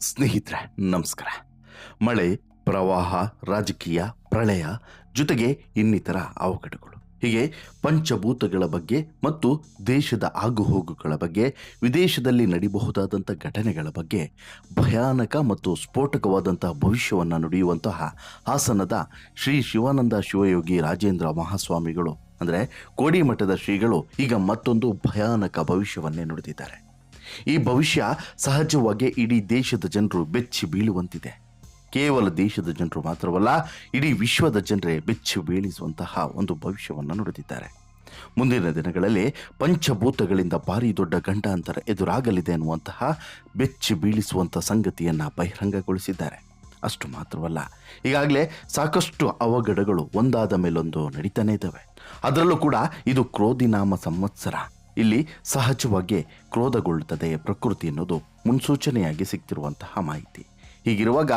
ಸ್ನೇಹಿತರೆ, ನಮಸ್ಕಾರ. ಮಳೆ, ಪ್ರವಾಹ, ರಾಜಕೀಯ, ಪ್ರಳಯ ಜೊತೆಗೆ ಇನ್ನಿತರ ಅವಘಡಗಳು. ಹೀಗೆ ಪಂಚಭೂತಗಳ ಬಗ್ಗೆ ಮತ್ತು ದೇಶದ ಆಗುಹೋಗುಗಳ ಬಗ್ಗೆ, ವಿದೇಶದಲ್ಲಿ ನಡಿಬಹುದಾದಂಥ ಘಟನೆಗಳ ಬಗ್ಗೆ, ಭಯಾನಕ ಮತ್ತು ಸ್ಫೋಟಕವಾದಂತಹ ಭವಿಷ್ಯವನ್ನು ನುಡಿಯುವಂತಹ ಹಾಸನದ ಶ್ರೀ ಶಿವಾನಂದ ಶಿವಯೋಗಿ ರಾಜೇಂದ್ರ ಮಹಾಸ್ವಾಮಿಗಳು, ಅಂದರೆ ಕೋಡಿಮಠದ ಶ್ರೀಗಳು ಈಗ ಮತ್ತೊಂದು ಭಯಾನಕ ಭವಿಷ್ಯವನ್ನೇ ನುಡಿದಿದ್ದಾರೆ. ಈ ಭವಿಷ್ಯ ಸಹಜವಾಗಿ ಇಡೀ ದೇಶದ ಜನರು ಬೆಚ್ಚಿ ಬೀಳುವಂತಿದೆ. ಕೇವಲ ದೇಶದ ಜನರು ಮಾತ್ರವಲ್ಲ, ಇಡೀ ವಿಶ್ವದ ಜನರೇ ಬೆಚ್ಚಿ ಬೀಳಿಸುವಂತಹ ಒಂದು ಭವಿಷ್ಯವನ್ನು ನೋಡುತ್ತಿದ್ದಾರೆ ಮುಂದಿನ ದಿನಗಳಲ್ಲಿ ಪಂಚಭೂತಗಳಿಂದ ಭಾರಿ ದೊಡ್ಡ ಗಂಡಾಂತರ ಎದುರಾಗಲಿದೆ ಎನ್ನುವಂತಹ ಬೆಚ್ಚಿ ಬೀಳಿಸುವಂಥ ಸಂಗತಿಯನ್ನು ಬಹಿರಂಗಗೊಳಿಸಿದ್ದಾರೆ. ಅಷ್ಟು ಮಾತ್ರವಲ್ಲ, ಈಗಾಗಲೇ ಸಾಕಷ್ಟು ಅವಘಡಗಳು ಒಂದಾದ ಮೇಲೊಂದು ನಡೀತಾನೇ ಇದ್ದಾವೆ. ಅದರಲ್ಲೂ ಕೂಡ ಇದು ಕ್ರೋಧಿನಾಮ ಸಂವತ್ಸರ. ಇಲ್ಲಿ ಸಹಜವಾಗಿ ಕ್ರೋಧಗೊಳ್ಳುತ್ತದೆ ಪ್ರಕೃತಿ ಅನ್ನೋದು ಮುನ್ಸೂಚನೆಯಾಗಿ ಸಿಗ್ತಿರುವಂತಹ ಮಾಹಿತಿ. ಹೀಗಿರುವಾಗ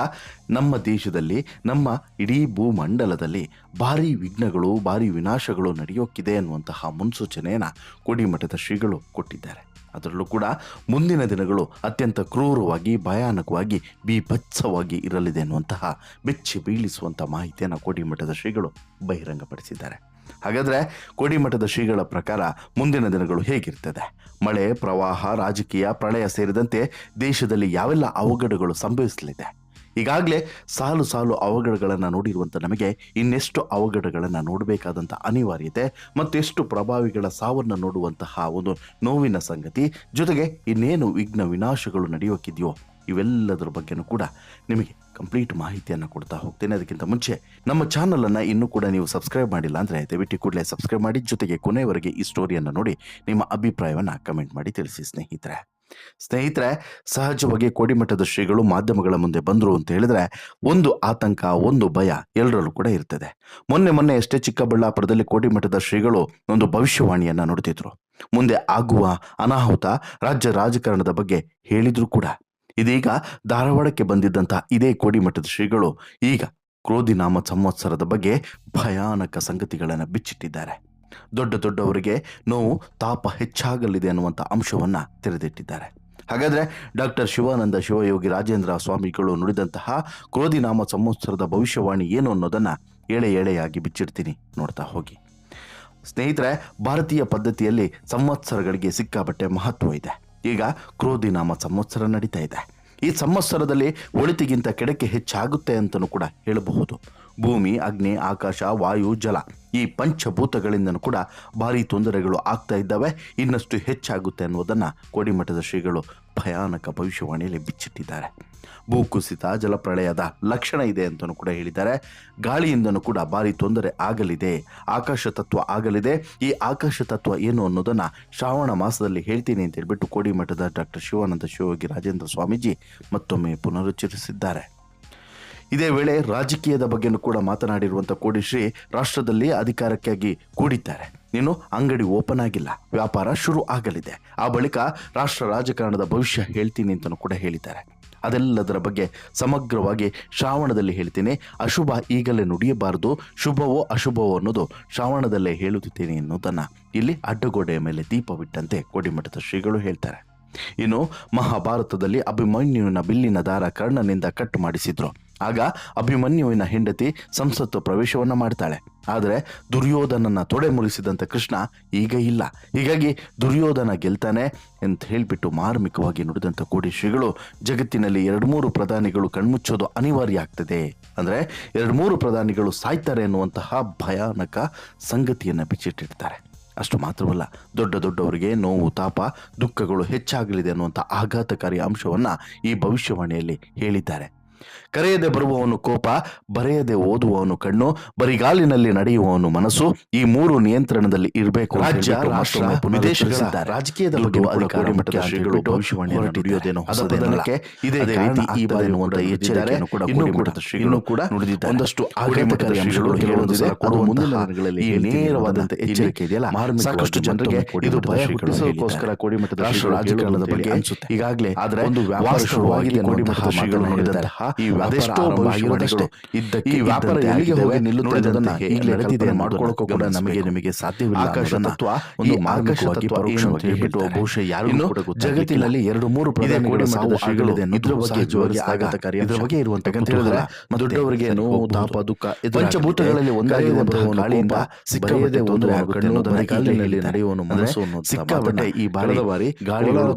ನಮ್ಮ ದೇಶದಲ್ಲಿ, ನಮ್ಮ ಇಡೀ ಭೂಮಂಡಲದಲ್ಲಿ ಭಾರಿ ವಿಘ್ನಗಳು, ಭಾರಿ ವಿನಾಶಗಳು ನಡೆಯೋಕ್ಕಿದೆ ಅನ್ನುವಂತಹ ಮುನ್ಸೂಚನೆಯನ್ನು ಕೋಡಿಮಠದ ಶ್ರೀಗಳು ಕೊಟ್ಟಿದ್ದಾರೆ. ಅದರಲ್ಲೂ ಕೂಡ ಮುಂದಿನ ದಿನಗಳು ಅತ್ಯಂತ ಕ್ರೂರವಾಗಿ, ಭಯಾನಕವಾಗಿ, ಬೀಭತ್ಸವಾಗಿ ಇರಲಿದೆ ಅನ್ನುವಂತಹ ಬೆಚ್ಚಿ ಬೀಳಿಸುವಂಥ ಮಾಹಿತಿಯನ್ನು ಕೋಡಿಮಠದ ಶ್ರೀಗಳು ಬಹಿರಂಗಪಡಿಸಿದ್ದಾರೆ. ಹಾಗಾದರೆ ಕೋಡಿಮಠದ ಶ್ರೀಗಳ ಪ್ರಕಾರ ಮುಂದಿನ ದಿನಗಳು ಹೇಗಿರ್ತದೆ? ಮಳೆ, ಪ್ರವಾಹ, ರಾಜಕೀಯ, ಪ್ರಳಯ ಸೇರಿದಂತೆ ದೇಶದಲ್ಲಿ ಯಾವೆಲ್ಲ ಅವಘಡಗಳು ಸಂಭವಿಸಲಿದೆ? ಈಗಾಗಲೇ ಸಾಲು ಸಾಲು ಅವಘಡಗಳನ್ನು ನೋಡಿರುವಂಥ ನಮಗೆ ಇನ್ನೆಷ್ಟು ಅವಘಡಗಳನ್ನು ನೋಡಬೇಕಾದಂಥ ಅನಿವಾರ್ಯತೆ ಮತ್ತೆಷ್ಟು ಪ್ರಭಾವಿಗಳ ಸಾವನ್ನು ನೋಡುವಂತಹ ಒಂದು ನೋವಿನ ಸಂಗತಿ ಜೊತೆಗೆ ಇನ್ನೇನು ವಿಘ್ನ ವಿನಾಶಗಳು ನಡೆಯೋಕ್ಕಿದೆಯೋ ಇವೆಲ್ಲದರ ಬಗ್ಗೆನೂ ಕೂಡ ನಿಮಗೆ ಕಂಪ್ಲೀಟ್ ಮಾಹಿತಿಯನ್ನು ಕೊಡ್ತಾ ಹೋಗ್ತೇನೆ. ಅದಕ್ಕಿಂತ ಮುಂಚೆ ನಮ್ಮ ಚಾನಲನ್ನು ಇನ್ನೂ ಕೂಡ ನೀವು ಸಬ್ಸ್ಕ್ರೈಬ್ ಮಾಡಿಲ್ಲ ಅಂದರೆ ದಯವಿಟ್ಟು ಕೂಡಲೇ ಸಬ್ಸ್ಕ್ರೈಬ್ ಮಾಡಿ, ಜೊತೆಗೆ ಕೊನೆಯವರೆಗೆ ಈ ಸ್ಟೋರಿಯನ್ನು ನೋಡಿ ನಿಮ್ಮ ಅಭಿಪ್ರಾಯವನ್ನು ಕಮೆಂಟ್ ಮಾಡಿ ತಿಳಿಸಿ, ಸ್ನೇಹಿತರೆ. ಸ್ನೇಹಿತರೆ, ಸಹಜವಾಗಿ ಕೋಡಿಮಠದ ಶ್ರೀಗಳು ಮಾಧ್ಯಮಗಳ ಮುಂದೆ ಬಂದರು ಅಂತ ಹೇಳಿದ್ರೆ ಒಂದು ಆತಂಕ, ಒಂದು ಭಯ ಎಲ್ಲರಲ್ಲೂ ಕೂಡ ಇರ್ತದೆ. ಮೊನ್ನೆ ಮೊನ್ನೆ ಎಷ್ಟೇ ಚಿಕ್ಕಬಳ್ಳಾಪುರದಲ್ಲಿ ಕೋಡಿಮಠದ ಶ್ರೀಗಳು ಒಂದು ಭವಿಷ್ಯವಾಣಿಯನ್ನು ನುಡಿದಿದ್ರು ಮುಂದೆ ಆಗುವ ಅನಾಹುತ ರಾಜ್ಯ ರಾಜಕಾರಣದ ಬಗ್ಗೆ ಹೇಳಿದ್ರು ಕೂಡ. ಇದೀಗ ಧಾರವಾಡಕ್ಕೆ ಬಂದಿದ್ದಂತಹ ಇದೇ ಕೋಡಿಮಠದ ಶ್ರೀಗಳು ಈಗ ಕ್ರೋಧಿನಾಮ ಸಂವತ್ಸರದ ಬಗ್ಗೆ ಭಯಾನಕ ಸಂಗತಿಗಳನ್ನು ಬಿಚ್ಚಿಟ್ಟಿದ್ದಾರೆ. ದೊಡ್ಡ ದೊಡ್ಡವರಿಗೆ ನೋವು ತಾಪ ಹೆಚ್ಚಾಗಲಿದೆ ಅನ್ನುವಂಥ ಅಂಶವನ್ನು ತೆರೆದಿಟ್ಟಿದ್ದಾರೆ. ಹಾಗಾದರೆ ಡಾಕ್ಟರ್ ಶಿವಾನಂದ ಶಿವಯೋಗಿ ರಾಜೇಂದ್ರ ಸ್ವಾಮಿಗಳು ನುಡಿದಂತಹ ಕ್ರೋಧಿನಾಮ ಸಂವತ್ಸರದ ಭವಿಷ್ಯವಾಣಿ ಏನು ಅನ್ನೋದನ್ನು ಎಳೆ ಎಳೆಯಾಗಿ ಬಿಚ್ಚಿಡ್ತೀನಿ ನೋಡ್ತಾ ಹೋಗಿ. ಸ್ನೇಹಿತರೆ, ಭಾರತೀಯ ಪದ್ಧತಿಯಲ್ಲಿ ಸಂವತ್ಸರಗಳಿಗೆ ಸಿಕ್ಕಾಪಟ್ಟೆ ಮಹತ್ವ ಇದೆ. ಈಗ ಕ್ರೋಧಿ ನಾಮ ಸಂವತ್ಸರ ನಡೀತಾ ಇದೆ. ಈ ಸಂವತ್ಸರದಲ್ಲಿ ಒಳಿತಿಗಿಂತ ಕೆಡಕ್ಕೆ ಹೆಚ್ಚಾಗುತ್ತೆ ಅಂತಲೂ ಕೂಡ ಹೇಳಬಹುದು. ಭೂಮಿ, ಅಗ್ನಿ, ಆಕಾಶ, ವಾಯು, ಜಲ ಈ ಪಂಚಭೂತಗಳಿಂದನೂ ಕೂಡ ಭಾರಿ ತೊಂದರೆಗಳು ಆಗ್ತಾ ಇದ್ದಾವೆ. ಇನ್ನಷ್ಟು ಹೆಚ್ಚಾಗುತ್ತೆ ಅನ್ನೋದನ್ನು ಕೋಡಿಮಠದ ಶ್ರೀಗಳು ಭಯಾನಕ ಭವಿಷ್ಯವಾಣಿಯಲ್ಲಿ ಬಿಚ್ಚಿಟ್ಟಿದ್ದಾರೆ. ಭೂಕುಸಿತ, ಜಲಪ್ರಳಯದ ಲಕ್ಷಣ ಇದೆ ಅಂತಲೂ ಕೂಡ ಹೇಳಿದ್ದಾರೆ. ಗಾಳಿಯಿಂದನೂ ಕೂಡ ಭಾರಿ ತೊಂದರೆ ಆಗಲಿದೆ. ಆಕಾಶ ತತ್ವ ಆಗಲಿದೆ. ಈ ಆಕಾಶ ತತ್ವ ಏನು ಅನ್ನೋದನ್ನು ಶ್ರಾವಣ ಮಾಸದಲ್ಲಿ ಹೇಳ್ತೀನಿ ಅಂತ ಹೇಳಿಬಿಟ್ಟು ಕೋಡಿಮಠದ ಡಾಕ್ಟರ್ ಶಿವಾನಂದ ಶಿವಯೋಗಿ ರಾಜೇಂದ್ರ ಸ್ವಾಮೀಜಿ ಮತ್ತೊಮ್ಮೆ ಪುನರುಚ್ಚರಿಸಿದ್ದಾರೆ. ಇದೇ ವೇಳೆ ರಾಜಕೀಯದ ಬಗ್ಗೆನೂ ಕೂಡ ಮಾತನಾಡಿರುವಂಥ ಕೋಡಿಶ್ರೀ ರಾಷ್ಟ್ರದಲ್ಲಿ ಅಧಿಕಾರಕ್ಕಾಗಿ ಕೂಡಿದ್ದಾರೆ. ಇನ್ನು ಅಂಗಡಿ ಓಪನ್ ಆಗಿಲ್ಲ. ವ್ಯಾಪಾರ ಶುರು ಆಗಲಿದೆ. ಆ ಬಳಿಕ ರಾಷ್ಟ್ರ ರಾಜಕಾರಣದ ಭವಿಷ್ಯ ಹೇಳ್ತೀನಿ ಅಂತಲೂ ಕೂಡ ಹೇಳಿದ್ದಾರೆ. ಅದೆಲ್ಲದರ ಬಗ್ಗೆ ಸಮಗ್ರವಾಗಿ ಶ್ರಾವಣದಲ್ಲಿ ಹೇಳ್ತೀನಿ. ಅಶುಭ ಈಗಲೇ ನುಡಿಯಬಾರದು. ಶುಭವೋ ಅಶುಭವೋ ಅನ್ನೋದು ಶ್ರಾವಣದಲ್ಲೇ ಹೇಳುತ್ತಿದ್ದೇನೆ ಎನ್ನುವುದನ್ನು ಇಲ್ಲಿ ಅಡ್ಡಗೋಡೆಯ ಮೇಲೆ ದೀಪವಿಟ್ಟಂತೆ ಕೋಡಿಮಠದ ಶ್ರೀಗಳು ಹೇಳ್ತಾರೆ. ಇನ್ನು ಮಹಾಭಾರತದಲ್ಲಿ ಅಭಿಮನ್ಯುವಿನ ಬಿಲ್ಲಿನ ದಾರ ಕರ್ಣನಿಂದ ಕಟ್ ಮಾಡಿಸಿದ್ರು. ಆಗ ಅಭಿಮನ್ಯುವಿನ ಹೆಂಡತಿ ಸಂಸತ್ತು ಪ್ರವೇಶವನ್ನ ಮಾಡ್ತಾಳೆ. ಆದರೆ ದುರ್ಯೋಧನನ ತೊಡೆ ಮುರಿಸಿದಂಥ ಕೃಷ್ಣ ಈಗ ಇಲ್ಲ. ಹೀಗಾಗಿ ದುರ್ಯೋಧನ ಗೆಲ್ತಾನೆ ಅಂತ ಹೇಳಿಬಿಟ್ಟು ಮಾರ್ಮಿಕವಾಗಿ ನುಡಿದಂಥ ಕೋಡಿ ಶ್ರೀಗಳು ಜಗತ್ತಿನಲ್ಲಿ ಎರಡು ಮೂರು ಪ್ರಧಾನಿಗಳು ಕಣ್ಮುಚ್ಚೋದು ಅನಿವಾರ್ಯ ಆಗ್ತದೆ. ಅಂದರೆ ಎರಡು ಮೂರು ಪ್ರಧಾನಿಗಳು ಸಾಯ್ತಾರೆ ಎನ್ನುವಂತಹ ಭಯಾನಕ ಸಂಗತಿಯನ್ನು ಬಿಚ್ಚಿಟ್ಟಿರ್ತಾರೆ. ಅಷ್ಟು ಮಾತ್ರವಲ್ಲ, ದೊಡ್ಡ ದೊಡ್ಡವರಿಗೆ ನೋವು, ತಾಪ, ದುಃಖಗಳು ಹೆಚ್ಚಾಗಲಿದೆ ಅನ್ನುವಂಥ ಆಘಾತಕಾರಿ ಅಂಶವನ್ನು ಈ ಭವಿಷ್ಯವಾಣಿಯಲ್ಲಿ ಹೇಳಿದ್ದಾರೆ. ಕರೆಯದೆ ಬರುವವನು ಕೋಪ ಬರೆಯದೆ ಓದುವವನು ಕಣ್ಣು ಬರಿಗಾಲಿನಲ್ಲಿ ನಡೆಯುವವನು ಮನಸ್ಸು ಈ ಮೂರು ನಿಯಂತ್ರಣದಲ್ಲಿ ಇರಬೇಕು ರಾಜ್ಯ ರಾಷ್ಟ್ರ ವಿದೇಶಗಳ ರಾಜಕೀಯದ ಬಗ್ಗೆ ಅಧಿಕಾರಿ ಮಟ್ಟದ ಶ್ರೀಗಳು ಭವಿಷ್ಯವಾಣಿಯನ್ನು ಇದೇ ರೀತಿ ಈ ಬಾರಿ ಎಚ್ಚರಿಕೆಯನ್ನು ಕೂಡ ಇನ್ನೂ ಕೂಡ ನುಡಿದಿದ್ದಾರೆ. ಒಂದಷ್ಟು ಆಘಾತಕಾರಿ ಅಂಶಗಳು ಕೆಲವೊಂದು ಕೊಡುವ ಮುಂದಿನ ದಿನಗಳಲ್ಲಿ ಈ ನೇರವಾದಂಥ ಎಚ್ಚರಿಕೆ ಇದೆಯಲ್ಲ? ಸಾಕಷ್ಟು ಜನರಿಗೆ ಇದು ಭಯ ಹುಟ್ಟಿಸೋದಕ್ಕೋಸ್ಕರ ಕೋಡಿಮಠದ ರಾಷ್ಟ್ರ ರಾಜಕಾರಣದ ಬಗ್ಗೆ ಅನಿಸುತ್ತೆ. ಈಗಾಗಲೇ ಆದರೆ ಒಂದು ವ್ಯಾಪಾರ ಶುರುವಾಗಿದೆ ಕೋಡಿಮಠದ ಶ್ರೀಗಳು ನುಡಿದಂತಹ ಈ ವ್ಯಾಪಾರ ಅದೆಷ್ಟೋ ಆರಂಭ ಇದ್ದಕ್ಕೆ ಈ ವ್ಯಾಪಾರ ಎಲ್ಲಿಗೆ ಹೋಗಿ ಆಗಿದ್ದಾವೆ. ನಿಲ್ಲುತ್ತೆ ನೋಡಿದಂತೆ ಅನ್ನೋದನ್ನ ಈಗಲೇ ಕಲ್ಪನೆ ಕಲ್ಪನೆ ಕೂಡ ನಮಗೆ ನಿಮಗೆ ಸಾಧ್ಯವಿಲ್ಲ ಆಕಾಶ ತತ್ವ ಒಂದು ಈ ಆಕಾಶ ತತ್ವ ಪರೋಕ್ಷವಾಗಿ ಹೇಳ್ಬಿಟ್ಟು ಹೇಳ್ತಾರೆ. ಬಹುಶಃ ಯಾರು ಕೂಡ. ಜಗತ್ತಿನಲ್ಲಿ ಎರಡು ಮೂರು ಪ್ರಧಾನ ಕೂಡ ಸಾವು ಆಗಲಿದೆ ಇದ್ರ ಬಗ್ಗೆ ಜೋರಿ ವಿವರಿಸಿದಾಗ ಆಘಾತಕಾರಿ ಇದ್ರ ಬಗ್ಗೆ ಇರುವಂತ ಅಂತ ಹೇಳಿದ್ರೆ ದೊಡ್ಡವರಿಗೆ ನೋವು ತಾಪ ದುಃಖ ಪಂಚಭೂತಗಳಲ್ಲಿ ಒಂದಾಗಿರುವಂತಹ ಗಾಳಿಯಿಂದ ಬರೆಯದೆ ತೊಂದರೆ ಆಗುತ್ತೆ ಅನ್ನೋದನ್ನ ಹೇಳಿದ್ದಾರೆ. ನಡೆಯುವವನು ಮನಸ್ಸು ಸಿಕ್ಕಾಪಟ್ಟೆ ಈ ಬಾರದ ಬಾರಿ ಗಾಳಿಗಳು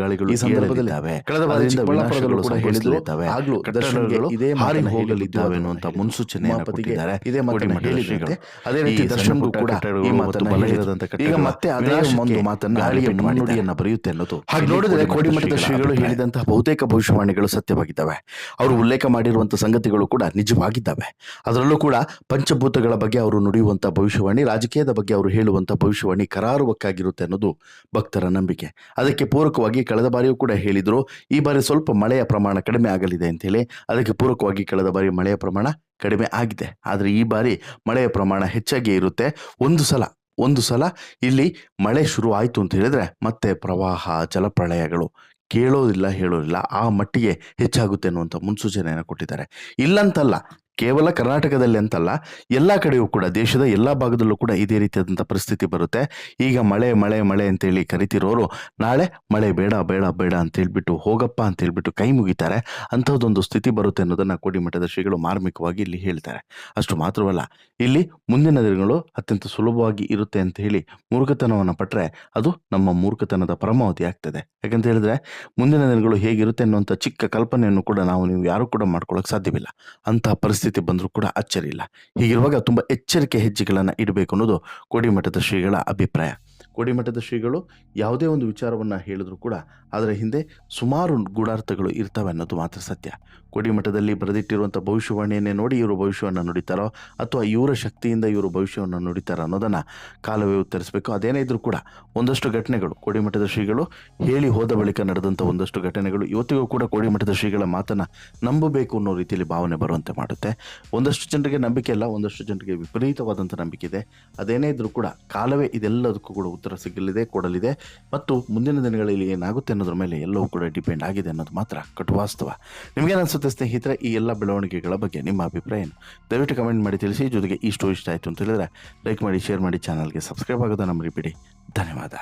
ಗಾಳಿಗಳು ಈ ಸಂದರ್ಭದಲ್ಲಿ. ಕಳೆದ ಬಾರಿ ಚಿಕ್ಕಬಳ್ಳಾಪುರದಲ್ಲೂ ಕೂಡ ಹೇಳಿದ್ರು. ಆಗ್ಲೂ ದರ್ಶನ್ಗೆ ಇದೇ ಮಾರಿ ಮಾತನ್ನ ಹೋಗಲಿದ್ದಾವೆ ಹೇಳಿದ್ದು ಅನ್ನುವಂತ ಮಾತನ್ನ ಮುನ್ಸೂಚನೆಯನ್ನು ಕೊಟ್ಟಿದ್ದಾರೆ. ಇದೇ ಮಾತನ್ನ ಕೋಡಿಮಠದ ಅದೇ ರೀತಿ ದರ್ಶನ್ಗೂ ಕೂಡ ಈ ಮಾತನ್ನ ಬಲಹಿರದಂತ ಈಗ ಮತ್ತೆ ಅದೇ ಒಂದು ಮಾತನ್ನ ಗಾಳಿಯ. ಮುನ್ನುಡಿಯನ್ನ ಬರೆಯುತ್ತೆ ಅನ್ನೋದು ಹಾಗೆ ನೋಡಿದ್ರೆ ಕೋಡಿಮಠದ ಶ್ರೀಗಳು ಹೇಳಿದಂತಹ ಬಹುತೇಕ ಭವಿಷ್ಯವಾಣಿಗಳು ಸತ್ಯವಾಗಿದ್ದಾವೆ. ಅವರು ಉಲ್ಲೇಖ ಮಾಡಿರುವಂತಹ ಸಂಗತಿಗಳು ಕೂಡ ನಿಜವಾಗಿದ್ದಾವೆ. ಅದರಲ್ಲೂ ಕೂಡ ಪಂಚಭೂತಗಳ ಬಗ್ಗೆ ಅವರು ನುಡಿಯುವಂತಹ ಭವಿಷ್ಯವಾಣಿ ರಾಜಕೀಯದ ಬಗ್ಗೆ ಅವರು ಹೇಳುವಂತಹ ಭವಿಷ್ಯವಾಣಿ ಕರಾರುವಕ್ಕಾಗಿರುತ್ತೆ ಅನ್ನೋದು ಭಕ್ತರ ನಂಬಿಕೆ. ಅದಕ್ಕೆ ಪೂರಕವಾಗಿ ಕಳೆದ ಬಾರಿಯೂ ಕೂಡ ಹೇಳಿದ್ರು ಈ ಬಾರಿ ಸ್ವಲ್ಪ ಮಳೆಯ ಪ್ರಮಾಣ ಕಡಿಮೆ ಆಗಲಿದೆ ಅಂತೇಳಿ ಅದಕ್ಕೆ ಪೂರಕವಾಗಿ ಕಳೆದ ಬಾರಿ ಮಳೆಯ ಪ್ರಮಾಣ ಕಡಿಮೆ ಆಗಿದೆ. ಆದರೆ ಈ ಬಾರಿ ಮಳೆಯ ಪ್ರಮಾಣ ಹೆಚ್ಚಾಗಿ ಇರುತ್ತೆ. ಒಂದು ಸಲ ಒಂದು ಸಲ ಇಲ್ಲಿ ಮಳೆ ಶುರು ಆಯಿತು ಅಂತ ಹೇಳಿದರೆ ಮತ್ತೆ ಪ್ರವಾಹ, ಜಲಪ್ರಳಯಗಳು ಕೇಳೋದಿಲ್ಲ, ಹೇಳೋದಿಲ್ಲ, ಆ ಮಟ್ಟಿಗೆ ಹೆಚ್ಚಾಗುತ್ತೆ ಅನ್ನುವಂಥ ಮುನ್ಸೂಚನೆಯನ್ನು ಕೊಟ್ಟಿದ್ದಾರೆ. ಇಲ್ಲಂತಲ್ಲ ಕೇವಲ ಕರ್ನಾಟಕದಲ್ಲಿ ಅಂತಲ್ಲ, ಎಲ್ಲ ಕಡೆಯೂ ಕೂಡ, ದೇಶದ ಎಲ್ಲ ಭಾಗದಲ್ಲೂ ಕೂಡ ಇದೇ ರೀತಿಯಾದಂಥ ಪರಿಸ್ಥಿತಿ ಬರುತ್ತೆ. ಈಗ ಮಳೆ ಮಳೆ ಮಳೆ ಅಂತೇಳಿ ಕರಿತಿರೋರು, ನಾಳೆ ಮಳೆ ಬೇಡ ಬೇಡ ಬೇಡ ಅಂತ ಹೇಳ್ಬಿಟ್ಟು ಹೋಗಪ್ಪ ಅಂತ ಹೇಳ್ಬಿಟ್ಟು ಕೈ ಮುಗಿತಾರೆ. ಅಂಥದ್ದೊಂದು ಸ್ಥಿತಿ ಬರುತ್ತೆ ಅನ್ನೋದನ್ನು ಕೋಡಿಮಠದ ಶ್ರೀಗಳು ಮಾರ್ಮಿಕವಾಗಿ ಇಲ್ಲಿ ಹೇಳ್ತಾರೆ. ಅಷ್ಟು ಮಾತ್ರವಲ್ಲ, ಇಲ್ಲಿ ಮುಂದಿನ ದಿನಗಳು ಅತ್ಯಂತ ಸುಲಭವಾಗಿ ಇರುತ್ತೆ ಅಂತ ಹೇಳಿ ಮೂರ್ಖತನವನ್ನು ಪಟ್ಟರೆ ಅದು ನಮ್ಮ ಮೂರ್ಖತನದ ಪರಮಾವಧಿ ಆಗ್ತದೆ. ಯಾಕಂತ ಹೇಳಿದ್ರೆ, ಮುಂದಿನ ದಿನಗಳು ಹೇಗಿರುತ್ತೆ ಅನ್ನುವಂಥ ಚಿಕ್ಕ ಕಲ್ಪನೆಯನ್ನು ಕೂಡ ನಾವು ನೀವು ಯಾರು ಕೂಡ ಮಾಡ್ಕೊಳ್ಳೋಕೆ ಸಾಧ್ಯವಿಲ್ಲ. ಅಂತಹ ಪರಿಸ್ಥಿತಿ ಬಂದರೂ ಕೂಡ ಅಚ್ಚರಿ ಇಲ್ಲ. ಹೀಗಿರುವಾಗ ತುಂಬ ಎಚ್ಚರಿಕೆ ಹೆಜ್ಜೆಗಳನ್ನು ಇಡಬೇಕು ಅನ್ನೋದು ಕೋಡಿಮಠದ ಶ್ರೀಗಳ ಅಭಿಪ್ರಾಯ. ಕೋಡಿಮಠದ ಶ್ರೀಗಳು ಯಾವುದೇ ಒಂದು ವಿಚಾರವನ್ನು ಹೇಳಿದ್ರು ಕೂಡ ಅದರ ಹಿಂದೆ ಸುಮಾರು ಗೂಢಾರ್ಥಗಳು ಇರ್ತವೆ ಅನ್ನೋದು ಮಾತ್ರ ಸತ್ಯ. ಕೋಡಿಮಠದಲ್ಲಿ ಬರೆದಿಟ್ಟಿರುವಂಥ ಭವಿಷ್ಯವಾಣಿಯನ್ನೇ ನೋಡಿ ಇವರು ಭವಿಷ್ಯವನ್ನು ನುಡಿತಾರೋ ಅಥವಾ ಇವರ ಶಕ್ತಿಯಿಂದ ಇವರು ಭವಿಷ್ಯವನ್ನು ನುಡಿತಾರೋ ಅನ್ನೋದನ್ನು ಕಾಲವೇ ಉತ್ತರಿಸಬೇಕು. ಅದೇನೇ ಇದ್ರೂ ಕೂಡ ಒಂದಷ್ಟು ಘಟನೆಗಳು, ಕೋಡಿಮಠದ ಶ್ರೀಗಳು ಹೇಳಿ ಹೋದ ಬಳಿಕ ನಡೆದಂಥ ಒಂದಷ್ಟು ಘಟನೆಗಳು ಇವತ್ತಿಗೂ ಕೂಡ ಕೋಡಿಮಠದ ಶ್ರೀಗಳ ಮಾತನ್ನು ನಂಬಬೇಕು ಅನ್ನೋ ರೀತಿಯಲ್ಲಿ ಭಾವನೆ ಬರುವಂತೆ ಮಾಡುತ್ತೆ. ಒಂದಷ್ಟು ಜನರಿಗೆ ನಂಬಿಕೆ ಇಲ್ಲ ಒಂದಷ್ಟು ಜನರಿಗೆ ವಿಪರೀತವಾದಂಥ ನಂಬಿಕೆ ಇದೆ. ಅದೇನೇ ಇದ್ರೂ ಕೂಡ ಕಾಲವೇ ಇದೆಲ್ಲದಕ್ಕೂ ಕೂಡ ಉತ್ತರ ಸಿಗಲಿದೆ, ಕೊಡಲಿದೆ ಮತ್ತು ಮುಂದಿನ ದಿನಗಳಲ್ಲಿ ಏನಾಗುತ್ತೆ ಅನ್ನೋದ್ರ ಮೇಲೆ ಎಲ್ಲವೂ ಕೂಡ ಡಿಪೆಂಡ್ ಆಗಿದೆ ಅನ್ನೋದು ಮಾತ್ರ ಕಟುವಾಸ್ತವ. ನಿಮಗೇನಿಸುತ್ತೆ ಸ್ನೇಹಿತರೆ, ಈ ಎಲ್ಲ ಬೆಳವಣಿಗೆಗಳ ಬಗ್ಗೆ ನಿಮ್ಮ ಅಭಿಪ್ರಾಯ ಏನು? ದಯವಿಟ್ಟು ಕಮೆಂಟ್ ಮಾಡಿ ತಿಳಿಸಿ, ಜೊತೆಗೆ ಸ್ಟೋರಿ ಇಷ್ಟ ಆಯಿತು ಅಂತ ಹೇಳಿದ್ರೆ, ಲೈಕ್ ಮಾಡಿ, ಶೇರ್ ಮಾಡಿ, ಚಾನಲ್ಗೆ ಸಬ್ಸ್ಕ್ರೈಬ್ ಆಗೋದನ್ನು ಮರಿಬೇಡಿ. ಧನ್ಯವಾದ.